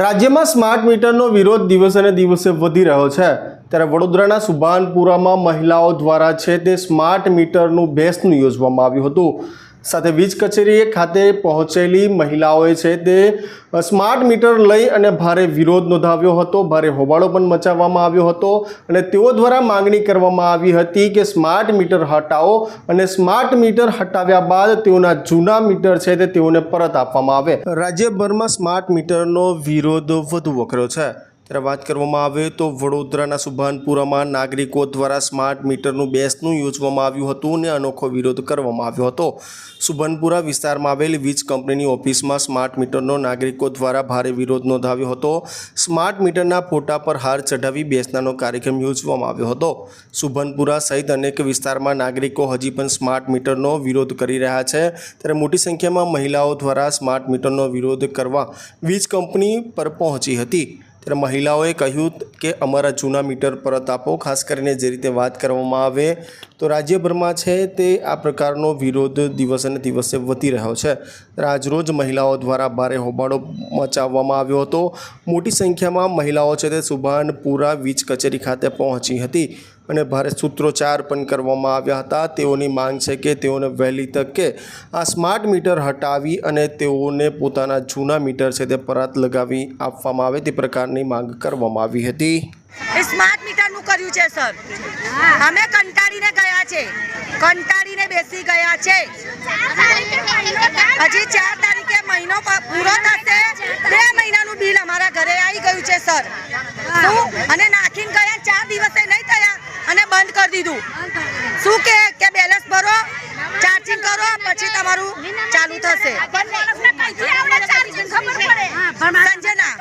રાજ્યમાં સ્માર્ટ મીટરનો વિરોધ દિવસે દિવસે વધી રહ્યો છે. ત્યારે વડોદરાના સુભાનપુરામાં મહિલાઓ દ્વારા છે તે સ્માર્ટ મીટરનું બેસનું યોજવામાં આવ્યું હતું. સાથે વીજ કચેરી ખાતે પહોંચેલી મહિલાઓએ છે તે સ્માર્ટ મીટર લઈ અને ભારે વિરોધ નોંધાવ્યો હતો. ભારે હોબાળો પણ મચાવવામાં આવ્યો હતો અને તેઓ દ્વારા માંગણી કરવામાં આવી હતી કે સ્માર્ટ મીટર હટાવો અને સ્માર્ટ મીટર હટાવ્યા બાદ તેઓના જૂના મીટર છે તે તેઓને પરત આપવામાં આવે. રાજ્યભરમાં સ્માર્ટ મીટરનો વિરોધ વધુ વકર્યો છે. ત્યારે વાત કરવામાં આવે તો વડોદરાના સુભાનપુરામાં નાગરિકો દ્વારા સ્માર્ટ મીટરનું બેસનું યોજવામાં આવ્યું હતું અને અનોખો વિરોધ કરવામાં આવ્યો હતો. સુભાનપુરા વિસ્તારમાં આવેલી વીજ કંપનીની ઓફિસમાં સ્માર્ટ મીટરનો નાગરિકો દ્વારા ભારે વિરોધ નોંધાવ્યો હતો. સ્માર્ટ મીટરના ફોટા પર હાર ચઢાવી બેસનાનો કાર્યક્રમ યોજવામાં આવ્યો હતો. સુભાનપુરા સહિત અનેક વિસ્તારમાં નાગરિકો હજી પણ સ્માર્ટ મીટરનો વિરોધ કરી રહ્યા છે. ત્યારે મોટી સંખ્યામાં મહિલાઓ દ્વારા સ્માર્ટ મીટરનો વિરોધ કરવા વીજ કંપની પર પહોંચી હતી. ત્યારે મહિલાઓએ કહ્યું કે અમારા જૂના મીટર પરત આપો ખાસ કરીને જે રીતે વાત કરવામાં આવે તો રાજ્યભરમાં છે તે આ પ્રકારનો વિરોધ દિવસે ને દિવસે વધી રહ્યો છે. આજરોજ મહિલાઓ દ્વારા ભારે હોબાળો મચાવવામાં આવ્યો હતો. મોટી સંખ્યામાં મહિલાઓ છે તે સુભાનપુરા વીજ કચેરી ખાતે પહોંચી હતી અને ભારે સૂત્રોચ્ચાર પણ કરવામાં આવ્યા હતા. તેઓની માંગ છે કે તેઓને વહેલી તકે આ સ્માર્ટ મીટર હટાવી અને તેઓને પોતાના જૂના મીટર છે તે પરત લગાવી આપવામાં આવે તે પ્રકારની માંગ કરવામાં આવી હતી. એ સ્માર્ટ મીટરનું કર્યું છે સર. અમે કંટાળીને ગયા છે. કંટાળીને બેસી ગયા છે. હજી ચાર તારીખે મહિનો પૂરો થશે. બે મહિનાનું બિલ અમારા ઘરે આવી ગયું છે સર. શું? અને નાખીને ગયા ચાર દિવસે નહીં થયા અને બંધ કરી દીધું. શું કે કે બેલેન્સ ભરો ચાર્જિંગ કરો પછી તમારું ચાલુ થશે. સંજના